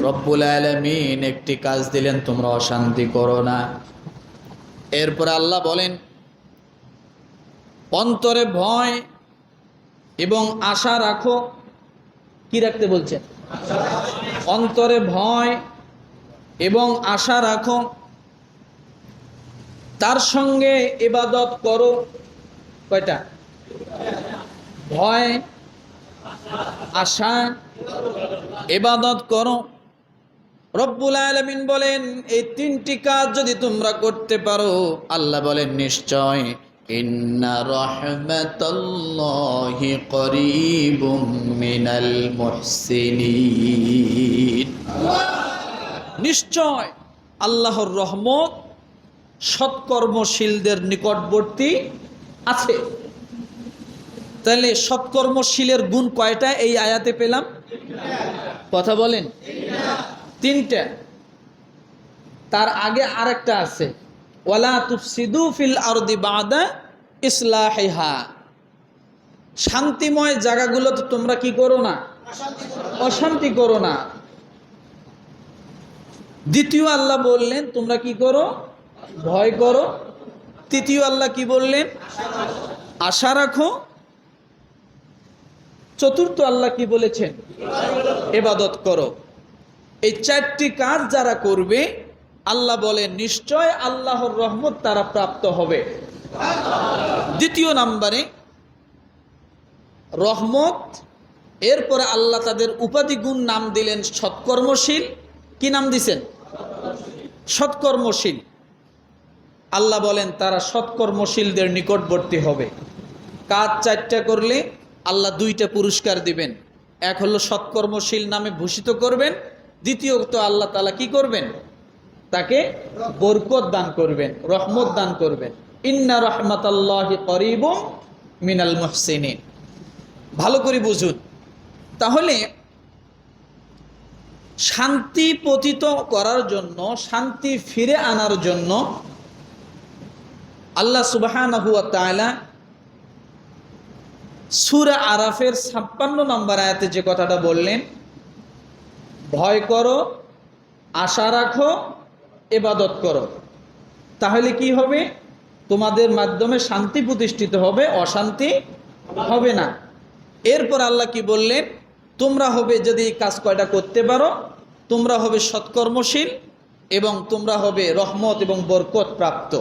রব্বুল আলমিন একটি কাজ দিলেন, তোমরা অশান্তি করো না। এরপর আল্লাহ বলেন, অন্তরে ভয় এবং আশা রাখো। কি রাখতে বলছেন অন্তরে ভয় এবং আশা রাখো। তার সঙ্গে এবাদত করো। কয়টা? ভয়, আশা এবাদত করো। রব্বুল আলমিন বলেন, এই তিনটি কাজ যদি তোমরা করতে পারো, আল্লাহ বলেন, নিশ্চয়। নিশ্চয়, আল্লাহর রহমত সৎকর্মশীলদের নিকটবর্তী আছে। তাহলে সৎকর্মশীলের গুণ কয়টা এই আয়াতে পেলাম? কথা বলেন। তিনটা। তার আগে আরেকটা আছে। ওয়ালা তুফসিদু ফিল আরদি বাদা ইসলাহিহা। শান্তিময় জায়গাগুলোতে তোমরা কি করো না? অশান্তি করো না। দ্বিতীয় আল্লাহ বললেন, তোমরা কি করো? ভয় করো। তৃতীয় আল্লাহ কি বললেন? আশা রাখো। চতুর্থ আল্লাহ কি বলেছেন? এবাদত করো। এই চারটি কাজ যারা করবে, আল্লাহ বলে নিশ্চয় আল্লাহর রহমত তারা প্রাপ্ত হবে। দ্বিতীয় নাম্বারে, রহমত, এরপরে আল্লাহ তাদের উপাধি গুণ নাম দিলেন সৎকর্মশীল। কি নাম দিছেন? সৎকর্মশীল। আল্লাহ বলেন, তারা সৎকর্মশীলদের নিকটবর্তী হবে। কাজ চারটা করলে আল্লাহ দুইটা পুরস্কার দিবেন। এক হলো সৎকর্মশীল নামে ভূষিত করবেন দ্বিতীয়ত আল্লাহ তালা কি করবেন? তাকে বরকত দান করবেন, রহমত দান করবেন। ইন্না রহমত আল্লাহ করিব মিনাল মহসিনী ভালো করে বুঝুন। তাহলে শান্তি পতিত করার জন্য, শান্তি ফিরে আনার জন্য আল্লাহ সুবাহ সুরা আরাফের ছাপ্পান্ন নম্বর আয়াতে যে কথাটা বললেন ভয় করো, আশা রাখো, এবাদত করো। তাহলে কি হবে? তোমাদের মাধ্যমে শান্তি প্রতিষ্ঠিত হবে, অশান্তি হবে না। এরপর আল্লাহ কি বললেন? তোমরা হবে যদি কাজ কয়টা করতে পারো, তোমরা হবে সৎকর্মশীল এবং তোমরা হবে রহমত এবং বরকত প্রাপ্ত।